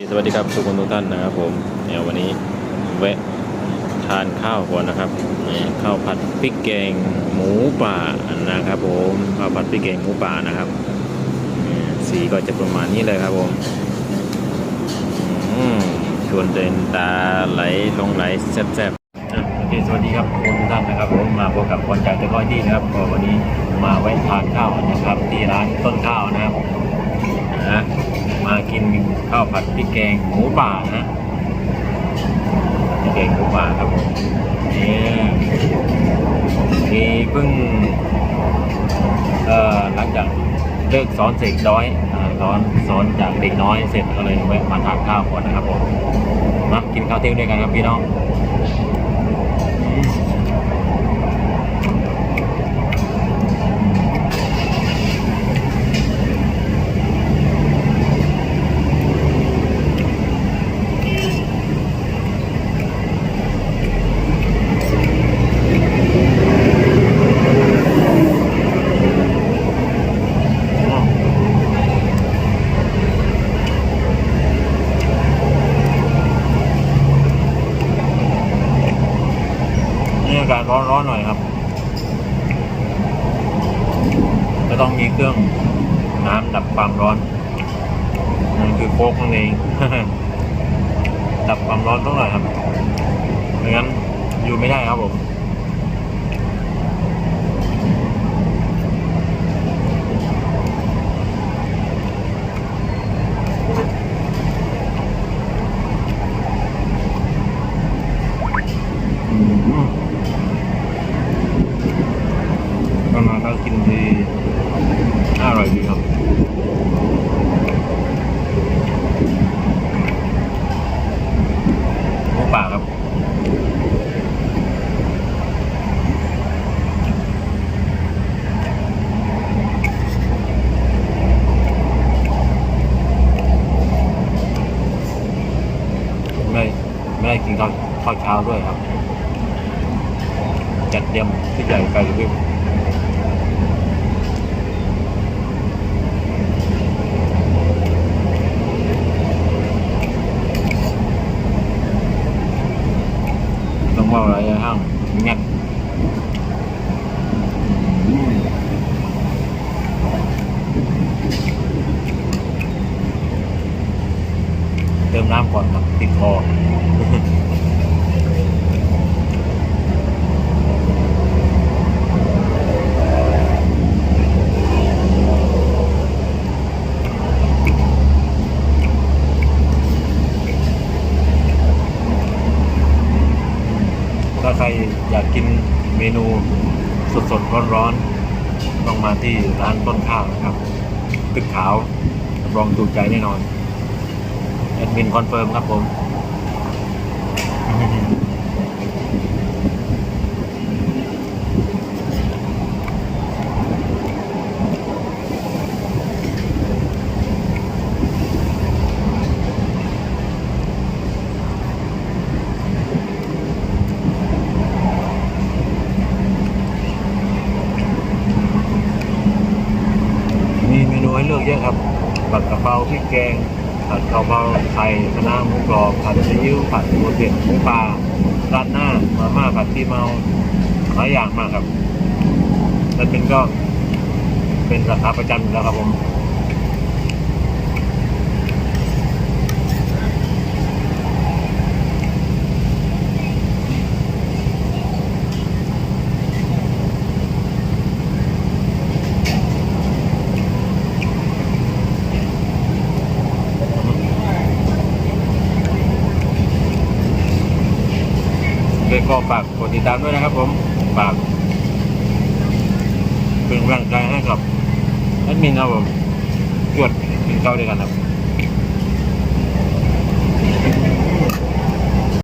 สวัสดีครับทุกคนทุกท่านนะครับผมเนี่ยวันนี้แวะทานข้าวก่อนนะครับนี่ข้าวผัดพริกแกงหมูป่านะครับผมข้าวผัดพริกแกงหมูป่านะครับนี่สีก็จะประมาณนี้เลยครับผมชวนเดินตาไหลลงไหลแซ่บๆโอเคสวัสดีครับทุกคนทุกท่านนะครับผมมาพบกับคนจากตะก้อยที่นะครับวันนี้มาแวะทานข้าวนะครับที่ร้านต้นข้าวนะครับ มากินข้าวผัดพริกแกงหมูป่านะพริกแกงหมูป่าครับผมนี่นี่เพิ่งเอ่อหลังจากเลิกสอนเสกน้อยสอนสอนจากเด็กน้อยเสร็จก็เลยแวะมาทานข้าวก่อนนะครับผมมากินข้าวเที่ยงด้วยกันครับพี่น้องากาศร้อนๆหน่อยครับจะต้องมีเครื่องน้ำดับความร้อนนั่นคือโค้กนั่นเอง ดับความร้อนต้องหน่อยครับไม่งั้นอยู่ไม่ได้ครับผม อืมก็มาก็กินดีอร่อยดีครับหมูป่าครับ ไม่ไม่ได้กินข้าวข้าวเช้าด้วยครับ จัดเตรียมที่ใหญ่ไปรีบต้องว่าอะไรห้างเงี้ยอืมเติมน้ำก่อนครับติดคอถ้าใครอยากกินเมนูสดๆร้อนๆต้องมาที่ร้านต้นข้าวนะครับ ตึกขาวรับรองถูกใจแน่นอน ดมินคอนเฟิร์มครับผมมีเมนูให้เลือกเยอะครับผัดกะเพราพริกแกง ผัดกะเพราไข่คะน้าหมูกรอบผัดซีอิ๊วผัดหมูเผ็ดหมูปลาราดหน้ามาม่าผัดที่เมาหลายอย่างมากครับ แล้วเป็นก็เป็นราคาประจำอยู่แล้วครับผม เลยก็ฝากกดติดตามด้วยนะครับ ผมฝากเป็นกำลังใจให้กับแอดมินครับผมจวดกินข้าวด้วยกันครับ